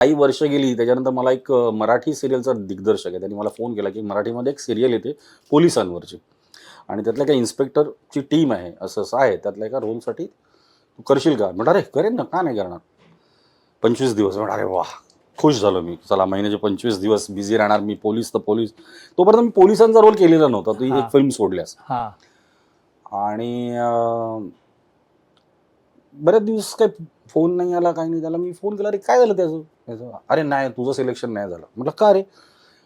काही वर्ष गेली त्याच्यानंतर मला एक मराठी सिरियलचा दिग्दर्शक आहे. त्यांनी मला फोन केला की मराठीमध्ये एक सिरियल येते पोलिसांवरची. आणि त्यातल्या काही इन्स्पेक्टरची टीम आहे असं असं आहे. त्यातल्या एका रोलसाठी तू करशील का? म्हटलं अरे करेन ना का नाही करणार? पंचवीस दिवस. म्हटलं अरे वा खुश झालो मी. चला महिन्याचे पंचवीस दिवस बिझी राहणार मी पोलीस तर पोलीस. तोपर्यंत मी पोलिसांचा रोल केलेला नव्हता. तू. एक फिल्म सोडल्यास. आणि बऱ्याच बरेच दिवस काही फोन नाही आला काही नाही त्याला मी फोन केला अरे काय झालं त्याचं? त्याचं अरे नाही तुझं सिलेक्शन नाही झालं. म्हटलं का रे?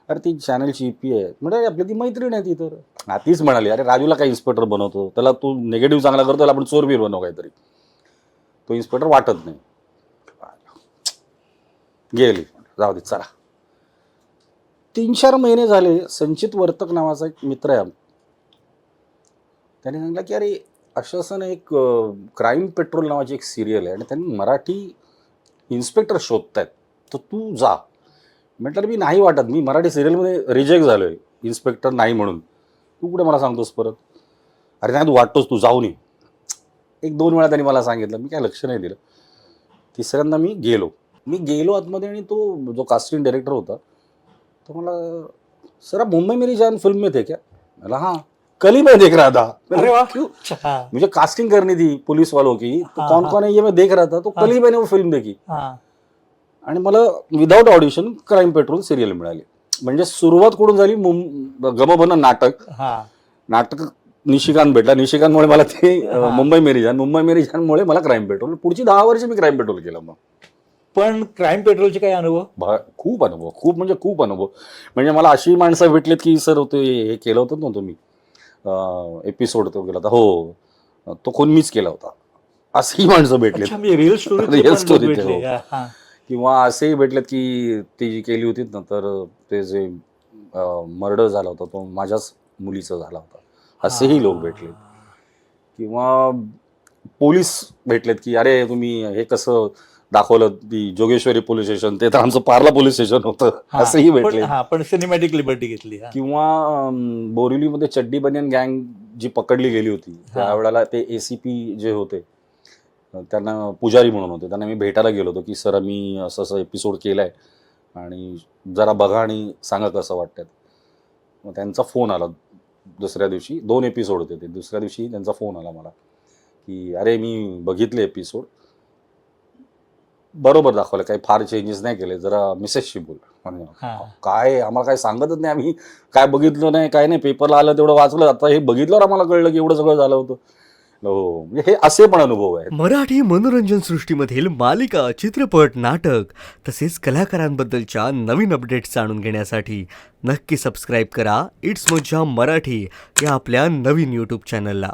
अरे ती चॅनलची पी आहे. म्हणजे आपली ती मैत्रीण आहे ती तर. हा तीच म्हणाली अरे राजूला काय इन्स्पेक्टर बनवतो? त्याला तू निगेटिव्ह चांगला करतो त्याला आपण चोरबीर बनव काहीतरी. तो इन्स्पेक्टर वाटत नाही. गेली. जाऊ दे चला. तीन चार महिने झाले संचित वर्तक नावाचा एक मित्र आहे त्याने सांगितलं की अरे असं एक क्राईम पेट्रोल नावाची एक सिरियल आहे आणि त्यांनी मराठी इन्स्पेक्टर शोधतायत. तर तू जा. म्हटलं मी नाही वाटत. मी मराठी सिरियलमध्ये रिजेक्ट झालो आहे इन्स्पेक्टर नाही म्हणून. तू कुठे मला सांगतोस परत? अरे नाही तू वाटतोस. तू जाऊ नये एक दोन वेळा त्यांनी मला सांगितलं. मी काय लक्ष नाही दिलं. तिसऱ्यांदा मी गेलो. मी गेलो आतमध्ये आणि तो जो कास्टिंग डायरेक्टर होता तो मला सर मुंबई मेरी जान फिल्म में थे क्या? मला हां. कल मैं देख रहा था। अरे वाह। क्यों? मुझे कास्टिंग करनी थी पुलिस वालों की। तो हाँ, कौन। कौन है ये मैं देख रहा था। तो कल ही मैंने वो फिल्म देखी। हा। आणि मला without audition crime patrol serial मिळाली. म्हणजे सुरुवात कुठून झाली? गमभन नाटक. हा. नाटक निशिकांत भेटला. निशिकांतमुळे मला ते. मुंबई मेरी जान. मुंबई मेरी जानमुळे मला क्राईम पेट्रोल पुढची दहा वर्ष मी क्राईम पेट्रोल केलं मग. पण क्राईम पेट्रोलचे काही अनुभव? खूप अनुभव. खूप म्हणजे खूप अनुभव. म्हणजे मला अशी माणसं भेटलीत की सर ते हे केलं होतं ना तुम्ही. एपिसोड तो केला होता. हो. तो कोण मीच केला होता. अशीही माणसं भेटलीत. मी रिअल स्टोरी किंवा असेही भेटलेत की ती जी केली होती ना तर ते जे मर्डर झाला होता तो माझ्याच मुलीचा झाला होता. असेही लोक भेटले किंवा पोलीस भेटलेत की अरे तुम्ही हे कसं दाखवलं ती जोगेश्वरी पोलीस स्टेशन ते तर आमचं पार्ला पोलीस स्टेशन होतं. हा. असंही भेटले. हा पण सिनेमॅटिक लिबर्टी घेतली हा. किंवा अं, बोरिवलीमध्ये चड्डी बनियन गँग जी पकडली गेली होती त्यावेळेला ते एसीपी जे होते अं, त्यांना पुजारी म्हणून होते. त्यांना मी भेटायला गेलो होतो की सर मी असं असं एपिसोड केलाय आणि जरा बघा आणि सांगा कसं वाटतं मग त्यांचा फोन आला दुसऱ्या दिवशी. दोन एपिसोड होते ते. दुसऱ्या दिवशी त्यांचा फोन आला मला की अरे मी बघितले एपिसोड बरोबर दाखवलं काही फार चेंजेस नाही केले जरा मिसेसशी बोल. म्हणजे. काय आम्हाला काय सांगतच नाही आम्ही काय बघितलं नाही काय नाही पेपरला आलं तेवढं वाचलं आता हे बघितल्यावर आम्हाला कळलं की एवढं सगळं झालं होतं. हो म्हणजे हे असे पण अनुभव आहेत. मराठी मनोरंजन सृष्टीमधील मालिका चित्रपट नाटक तसेच कलाकारांबद्दलच्या नवीन अपडेट्स जाणून घेण्यासाठी नक्की सबस्क्राईब करा. इट्स मज्जा मराठी या आपल्या नवीन यूट्यूब चॅनलला